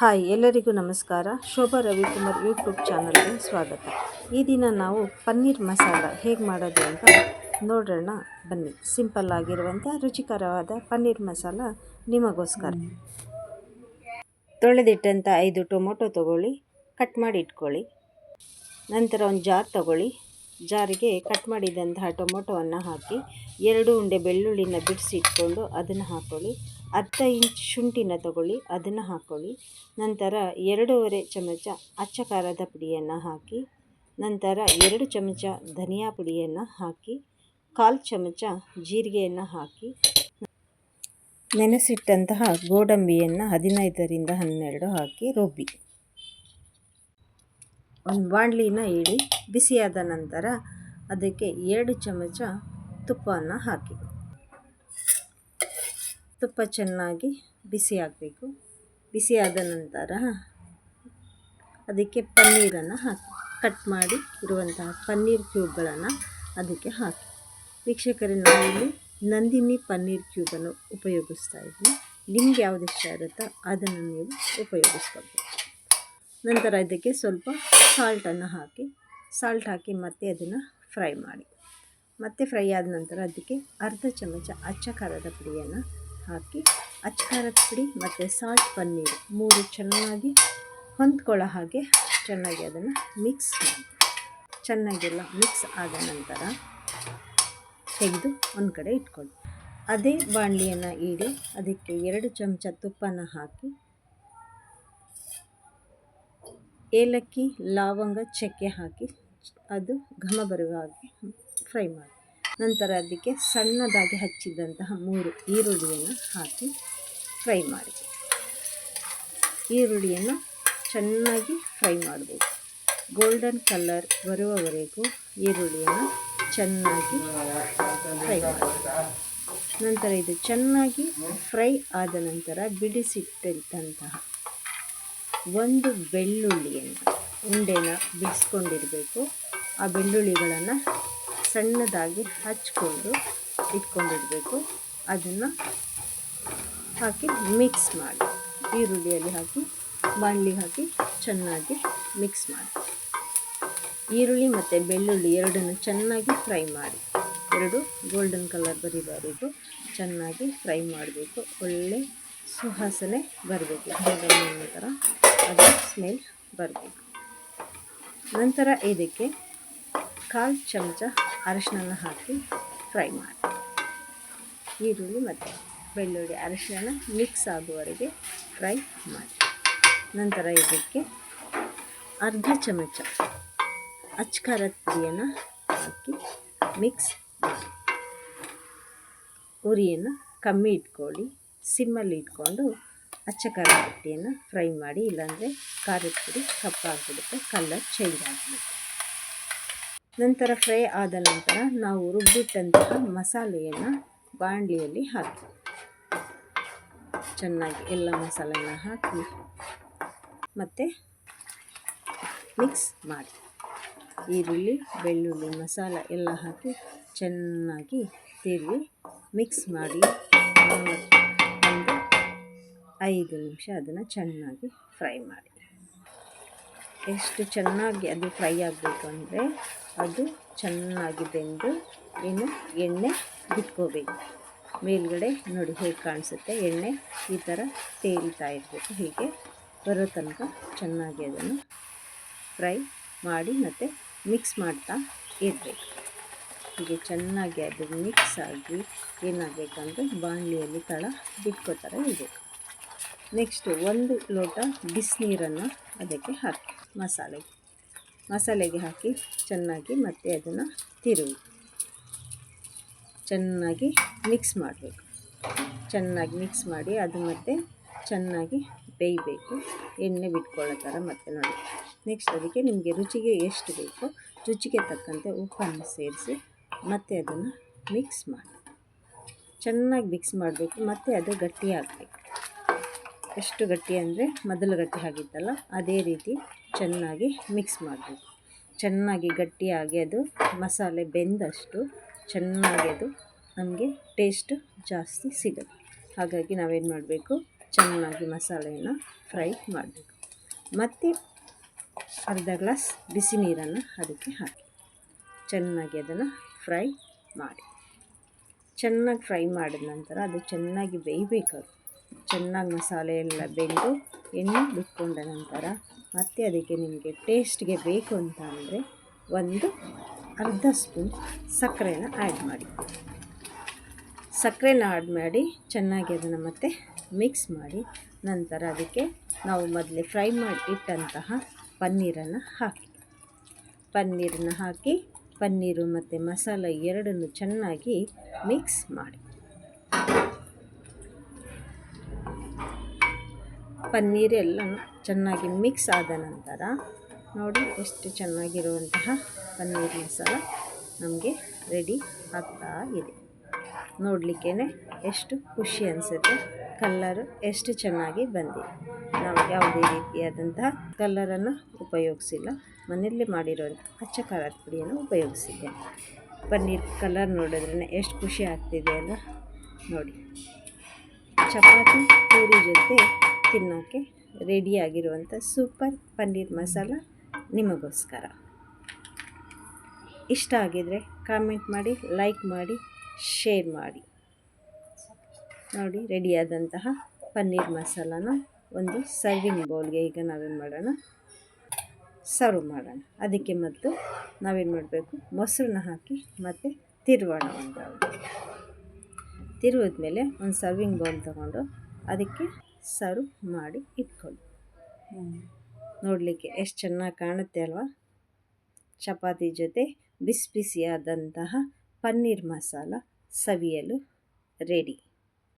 Hi, ಎಲ್ಲರಿಗೂ ನಮಸ್ಕಾರ. Shobha Ravikumar YouTube ಚಾನಲ್ಗೆ ಸ್ವಾಗತ. ಈ ದಿನ ನಾವು ಪನ್ನೀರ್ ಮಸಾಲ ಹೇಗೆ ಮಾಡೋದು ಅಂತ ನೋಡೋಣ. ಬನ್ನಿ. ಸಿಂಪಲ್ ಆಗಿರುವಂಥ ರುಚಿಕರವಾದ ಪನ್ನೀರ್ ಮಸಾಲ ನಿಮಗೋಸ್ಕರ. ತೊಳೆದಿಟ್ಟಂಥ ಐದು ಟೊಮೊಟೊ ತೊಗೊಳ್ಳಿ. ಕಟ್ ಮಾಡಿ ಇಟ್ಕೊಳ್ಳಿ. ನಂತರ ಒಂದು ಜಾರ್ ತಗೊಳ್ಳಿ. ಜಾರಿಗೆ ಕಟ್ ಮಾಡಿದಂತಹ ಟೊಮೊಟೊವನ್ನು ಹಾಕಿ ಎರಡು ಉಂಡೆ ಬೆಳ್ಳುಳ್ಳಿನ ಬಿಡಿಸಿ ಇಟ್ಕೊಂಡು ಅದನ್ನು ಹಾಕ್ಕೊಳ್ಳಿ ಅರ್ಧ ಇಂಚ್ ಶುಂಠಿನ ತಗೊಳ್ಳಿ, ಅದನ್ನು ಹಾಕ್ಕೊಳ್ಳಿ ನಂತರ ಎರಡೂವರೆ ಚಮಚ ಅಚ್ಚ ಖಾರದ ಪುಡಿಯನ್ನು ಹಾಕಿ, ನಂತರ ಎರಡು ಚಮಚ ಧನಿಯಾ ಪುಡಿಯನ್ನು ಹಾಕಿ, ಕಾಲು ಚಮಚ ಜೀರಿಗೆಯನ್ನು ಹಾಕಿ, ನೆನೆಸಿಟ್ಟಂತಹ ಗೋಡಂಬಿಯನ್ನು ಹದಿನೈದರಿಂದ ಹನ್ನೆರಡು ಹಾಕಿ ರುಬ್ಬಿ. ಒಂದು ಬಾಣಲಿನ ಇಡಿ ಬಿಸಿಯಾದ ನಂತರ ಅದಕ್ಕೆ ಎರಡು ಚಮಚ ತುಪ್ಪವನ್ನು ಹಾಕಿ. ತುಪ್ಪ ಚೆನ್ನಾಗಿ ಬಿಸಿ ಹಾಕಬೇಕು ಬಿಸಿಯಾದ ನಂತರ ಅದಕ್ಕೆ ಪನ್ನೀರನ್ನು ಹಾಕಿ. ಕಟ್ ಮಾಡಿ ಇರುವಂತಹ ಪನ್ನೀರ್ ಕ್ಯೂಬ್ಗಳನ್ನು ಅದಕ್ಕೆ ಹಾಕಿ. ವೀಕ್ಷಕರೇ, ನಾವಿಲ್ಲಿ ನಂದಿನಿ ಪನ್ನೀರ್ ಕ್ಯೂಬನ್ನು ಉಪಯೋಗಿಸ್ತಾ ಇದ್ವಿ ನಿಮ್ಗೆ ಯಾವುದು ಇಷ್ಟ ಇರುತ್ತೋ ಅದನ್ನು ನೀವು ಉಪಯೋಗಿಸ್ಕೊಳ್ಬೇಕು ನಂತರ ಇದಕ್ಕೆ ಸ್ವಲ್ಪ ಸಾಲ್ಟನ್ನು ಹಾಕಿ ಸಾಲ್ಟ್ ಹಾಕಿ ಮತ್ತೆ ಅದನ್ನು ಫ್ರೈ ಮಾಡಿ. ಮತ್ತೆ ಫ್ರೈ ಆದ ನಂತರ ಅದಕ್ಕೆ ಅರ್ಧ ಚಮಚ ಅಚ್ಚ ಖಾರದ ಪುಡಿಯನ್ನು ಹಾಕಿ, ಅಚ್ಚ ಖಾರದ ಪುಡಿ ಮತ್ತು ಸಾಲ್ಟ್ ಪನ್ನೀರು ಮೂರು ಚೆನ್ನಾಗಿ ಹೊಂದ್ಕೊಳ್ಳೋ ಹಾಗೆ ಚೆನ್ನಾಗಿ ಅದನ್ನು ಮಿಕ್ಸ್ ಮಾಡಿ. ಚೆನ್ನಾಗೆಲ್ಲ ಮಿಕ್ಸ್ ಆದ ನಂತರ ತೆಗೆದು ಒಂದು ಕಡೆ ಇಟ್ಕೊಳ್ಳಿ ಅದೇ ಬಾಣಲಿಯನ್ನು ಇಡಿ ಅದಕ್ಕೆ ಎರಡು ಚಮಚ ತುಪ್ಪನ ಹಾಕಿ ಏಲಕ್ಕಿ, ಲವಂಗ, ಚಕ್ಕೆ ಹಾಕಿ ಅದು ಘಮ ಬರುವ ಹಾಗೆ ಫ್ರೈ ಮಾಡಿ. ನಂತರ ಅದಕ್ಕೆ ಸಣ್ಣದಾಗಿ ಹಚ್ಚಿದಂತಹ ಮೂರು ಈರುಳ್ಳಿಯನ್ನು ಹಾಕಿ ಫ್ರೈ ಮಾಡಿ. ಈರುಳ್ಳಿಯನ್ನು ಚೆನ್ನಾಗಿ ಫ್ರೈ ಮಾಡಬೇಕು. ಗೋಲ್ಡನ್ ಕಲರ್ ಬರುವವರೆಗೂ ಈರುಳ್ಳಿಯನ್ನು ಚೆನ್ನಾಗಿ ಫ್ರೈ ಮಾಡಿ. ನಂತರ ಇದು ಚೆನ್ನಾಗಿ ಫ್ರೈ ಆದ ನಂತರ ಬಿಡಿಸಿಟ್ಟಂತಹ ಒಂದು ಬೆಳ್ಳುಳ್ಳಿಯನ್ನು ಉಂಡೆನ ಬಿಡಿಸ್ಕೊಂಡಿರಬೇಕು. ಆ ಬೆಳ್ಳುಳ್ಳಿಗಳನ್ನು ಸಣ್ಣದಾಗಿ ಹಚ್ಕೊಂಡು ಇಟ್ಕೊಂಡಿರಬೇಕು. ಅದನ್ನು ಹಾಕಿ ಮಿಕ್ಸ್ ಮಾಡಿ. ಈರುಳ್ಳಿಯಲ್ಲಿ ಹಾಕಿ, ಬಾಣಲಿ ಹಾಕಿ ಚೆನ್ನಾಗಿ ಮಿಕ್ಸ್ ಮಾಡಿ. ಈರುಳ್ಳಿ ಮತ್ತು ಬೆಳ್ಳುಳ್ಳಿ ಎರಡನ್ನು ಚೆನ್ನಾಗಿ ಫ್ರೈ ಮಾಡಿ. ಎರಡು ಗೋಲ್ಡನ್ ಕಲರ್ ಬರಿಬಾರಿಗೂ ಚೆನ್ನಾಗಿ ಫ್ರೈ ಮಾಡಬೇಕು. ಒಳ್ಳೆ ಸುವಾಸನೆ ಬರಬೇಕು. ನಂತರ ಅದು ಸ್ಮೆಲ್ ಬರಬೇಕು. ನಂತರ ಇದಕ್ಕೆ ಕಾಲು ಚಮಚ ಅರಶಿನ ಹಾಕಿ ಫ್ರೈ ಮಾಡಿ ಈರುಳ್ಳಿ ಮತ್ತು ಬೆಳ್ಳುಳ್ಳಿ ಅರಶಿನ ಮಿಕ್ಸ್ ಆಗುವವರೆಗೆ ಫ್ರೈ ಮಾಡಿ ನಂತರ ಇದಕ್ಕೆ ಅರ್ಧ ಚಮಚ ಅಚ್ಕಾರದ ಪುಡಿಯನ್ನು ಹಾಕಿ ಮಿಕ್ಸ್ ಮಾಡಿ ಉರಿಯನ್ನು ಕಮ್ಮಿ ಇಟ್ಕೊಳ್ಳಿ, ಸಿಮ್ಮಲ್ಲಿ ಇಟ್ಕೊಂಡು ಅಚ್ಚ ಖಾರದ ಫ್ರೈ ಮಾಡಿ ಇಲ್ಲಾಂದರೆ ಖಾರದ ಪುಡಿ ಕಪ್ಪಾಗಿಬಿಡುತ್ತೆ ಕಲರ್ ಚೇಂಜ್ ಆಗಿಬಿಡುತ್ತೆ ನಂತರ ಫ್ರೈ ಆದ ನಂತರ ನಾವು ರುಬ್ಬಿಟ್ಟಂತಹ ಮಸಾಲೆಯನ್ನು ಬಾಣಲಿಯಲ್ಲಿ ಹಾಕಿ. ಚೆನ್ನಾಗಿ ಎಲ್ಲ ಮಸಾಲೆನ ಹಾಕಿ ಮತ್ತು ಮಿಕ್ಸ್ ಮಾಡಿ. ಈರುಳ್ಳಿ, ಬೆಳ್ಳುಳ್ಳಿ, ಮಸಾಲ ಎಲ್ಲ ಹಾಕಿ ಚೆನ್ನಾಗಿ ತಿರುವಿ ಮಿಕ್ಸ್ ಮಾಡಿ. ಐದು ನಿಮಿಷ ಅದನ್ನು ಚೆನ್ನಾಗಿ ಫ್ರೈ ಮಾಡಿ. ಎಷ್ಟು ಚೆನ್ನಾಗಿ ಅದು ಫ್ರೈ ಆಗಬೇಕು ಅಂದರೆ ಅದು ಚೆನ್ನಾಗಿ ಬೆಂದು ಏನು ಎಣ್ಣೆ ಬಿಟ್ಕೋಬೇಕು. ಮೇಲ್ಗಡೆ ನೋಡಿ ಹೇಗೆ ಕಾಣಿಸುತ್ತೆ? ಎಣ್ಣೆ ಈ ಥರ ತೇಲ್ತಾ ಇರಬೇಕು. ಹೀಗೆ ಬರೋ ತನಕ ಚೆನ್ನಾಗಿ ಅದನ್ನು ಫ್ರೈ ಮಾಡಿ ಮತ್ತು ಮಿಕ್ಸ್ ಮಾಡ್ತಾ ಇರಬೇಕು. ಹೀಗೆ ಚೆನ್ನಾಗಿ ಅದು ಮಿಕ್ಸ್ ಆಗಿ ಏನಾಗಬೇಕಂದ್ರೆ ಬಾಣಲಿಯಲ್ಲಿ ತಳ ಬಿಟ್ಕೋತಾರೆ ಇರಬೇಕು. ನೆಕ್ಸ್ಟು ಒಂದು ಲೋಟ ಬಿಸಿನೀರನ್ನು ಅದಕ್ಕೆ ಹಾಕಿ, ಮಸಾಲೆಗೆ. ಮಸಾಲೆಗೆ ಹಾಕಿ ಚೆನ್ನಾಗಿ ಮತ್ತೆ ಅದನ್ನು ತಿರುವಿ. ಚೆನ್ನಾಗಿ ಮಿಕ್ಸ್ ಮಾಡಬೇಕು. ಚೆನ್ನಾಗಿ ಮಿಕ್ಸ್ ಮಾಡಿ ಅದು ಮತ್ತೆ ಚೆನ್ನಾಗಿ ಬೇಯಬೇಕು. ಎಣ್ಣೆ ಬಿಟ್ಕೊಳ್ಳೋ ಥರ ಮತ್ತೆ ನೋಡಿ. ನೆಕ್ಸ್ಟ್ ಅದಕ್ಕೆ ನಿಮಗೆ ರುಚಿಗೆ ಎಷ್ಟು ಬೇಕೋ ರುಚಿಗೆ ತಕ್ಕಂತೆ ಉಪ್ಪನ್ನು ಸೇರಿಸಿ ಮತ್ತೆ ಅದನ್ನು ಮಿಕ್ಸ್ ಮಾಡಿ. ಚೆನ್ನಾಗಿ ಮಿಕ್ಸ್ ಮಾಡಬೇಕು ಮತ್ತು ಅದು ಗಟ್ಟಿ ಆಗಬೇಕು ಎಷ್ಟು ಗಟ್ಟಿ ಅಂದರೆ ಮೊದಲು ಗಟ್ಟಿ ಆಗಿತ್ತಲ್ಲ, ಅದೇ ರೀತಿ ಚೆನ್ನಾಗಿ ಮಿಕ್ಸ್ ಮಾಡಬೇಕು. ಚೆನ್ನಾಗಿ ಗಟ್ಟಿಯಾಗಿ ಅದು ಮಸಾಲೆ ಬೆಂದಷ್ಟು ಚೆನ್ನಾಗಿ ಅದು ನಮಗೆ ಟೇಸ್ಟ್ ಜಾಸ್ತಿ ಸಿಗುತ್ತೆ. ಹಾಗಾಗಿ ನಾವೇನು ಮಾಡಬೇಕು? ಚೆನ್ನಾಗಿ ಮಸಾಲೆಯನ್ನು ಫ್ರೈ ಮಾಡಬೇಕು. ಮತ್ತು ಅರ್ಧ ಗ್ಲಾಸ್ ಬಿಸಿ ನೀರನ್ನು ಅದಕ್ಕೆ ಹಾಕಿ. ಚೆನ್ನಾಗಿ ಅದನ್ನು ಫ್ರೈ ಮಾಡಿ. ಚೆನ್ನಾಗಿ ಫ್ರೈ ಮಾಡಿದ ನಂತರ ಅದು ಚೆನ್ನಾಗಿ ಬೇಯಬೇಕು ಚೆನ್ನಾಗಿ ಮಸಾಲೆ ಎಲ್ಲ ಬೆಂದು ಎಣ್ಣೆ ಬಿಟ್ಕೊಂಡ ನಂತರ ಮತ್ತೆ ಅದಕ್ಕೆ ನಿಮಗೆ ಟೇಸ್ಟ್ಗೆ ಬೇಕು ಅಂತ ಅಂದರೆ ಒಂದು ಅರ್ಧ ಸ್ಪೂನ್ ಸಕ್ಕರೆನ ಆ್ಯಡ್ ಮಾಡಿ. ಸಕ್ಕರೆನ ಆ್ಯಡ್ ಮಾಡಿ ಚೆನ್ನಾಗಿ ಅದನ್ನು ಮತ್ತೆ ಮಿಕ್ಸ್ ಮಾಡಿ ನಂತರ ಅದಕ್ಕೆ ನಾವು ಮೊದಲೇ ಫ್ರೈ ಮಾಡಿ ಇಟ್ಟಂತಹ ಪನ್ನೀರನ್ನು ಹಾಕಿ. ಪನ್ನೀರನ್ನ ಹಾಕಿ ಪನ್ನೀರು ಮತ್ತು ಮಸಾಲ ಎರಡನ್ನು ಚೆನ್ನಾಗಿ ಮಿಕ್ಸ್ ಮಾಡಿ. ಪನ್ನೀರ್ ಎಲ್ಲ ಚೆನ್ನಾಗಿ ಮಿಕ್ಸ್ ಆದ ನಂತರ ನೋಡಿ ಎಷ್ಟು ಚೆನ್ನಾಗಿರುವಂತಹ ಪನ್ನೀರ್ ಮಸಾಲ ನಮಗೆ ರೆಡಿ ಆಗ್ತಾ ಇದೆ. ನೋಡಲಿಕ್ಕೇ ಎಷ್ಟು ಖುಷಿ ಅನಿಸುತ್ತೆ. ಕಲ್ಲರು ಎಷ್ಟು ಚೆನ್ನಾಗಿ ಬಂದಿದೆ. ನಾವು ಯಾವುದೇ ರೀತಿಯಾದಂತಹ ಕಲ್ಲರನ್ನು ಉಪಯೋಗಿಸಿಲ್ಲ. ಮನೆಯಲ್ಲೇ ಮಾಡಿರೋಂಥ ಅಚ್ಚ ಖಾರದ ಪುಡಿಯನ್ನು ಉಪಯೋಗಿಸಿದ್ದೆ ಪನ್ನೀರ್ ಕಲರ್ ನೋಡಿದ್ರೇ ಎಷ್ಟು ಖುಷಿ ಆಗ್ತಿದೆ ಅಲ್ಲ. ನೋಡಿ, ಚಪಾತಿ ಪೂರಿ ಜೊತೆ ತಿನ್ನೋಕ್ಕೆ ರೆಡಿಯಾಗಿರುವಂಥ ಸೂಪರ್ ಪನ್ನೀರ್ ಮಸಾಲ ನಿಮಗೋಸ್ಕರ. ಇಷ್ಟ ಆಗಿದರೆ ಕಾಮೆಂಟ್ ಮಾಡಿ ಲೈಕ್ ಮಾಡಿ ಶೇರ್ ಮಾಡಿ. ನೋಡಿ ರೆಡಿಯಾದಂತಹ ಪನ್ನೀರ್ ಮಸಾಲಾನ ಒಂದು ಸರ್ವಿಂಗ್ ಬೌಲ್ಗೆ ಈಗ ನಾವೇನು ಮಾಡೋಣ? ಸರ್ವ್ ಮಾಡೋಣ. ಅದಕ್ಕೆ ಮತ್ತು ನಾವೇನು ಮಾಡಬೇಕು? ಮೊಸರನ್ನ ಹಾಕಿ ಮತ್ತು ತಿರುವೋಣ ಒಂದು. ತಿರುವಿದ ಮೇಲೆ ಒಂದು ಸರ್ವಿಂಗ್ ಬೌಲ್ ತೊಗೊಂಡು ಅದಕ್ಕೆ ಸರ್ವ್ ಮಾಡಿ ಇಟ್ಕೊಳ್ಳಿ. ನೋಡಲಿಕ್ಕೆ ಎಷ್ಟು ಚೆನ್ನಾಗಿ ಕಾಣುತ್ತೆ ಅಲ್ವಾ? ಚಪಾತಿ ಜೊತೆ ಬಿಸಿ ಬಿಸಿಯಾದಂತಹ ಪನ್ನೀರ್ ಮಸಾಲ ಸವಿಯಲು ರೆಡಿ.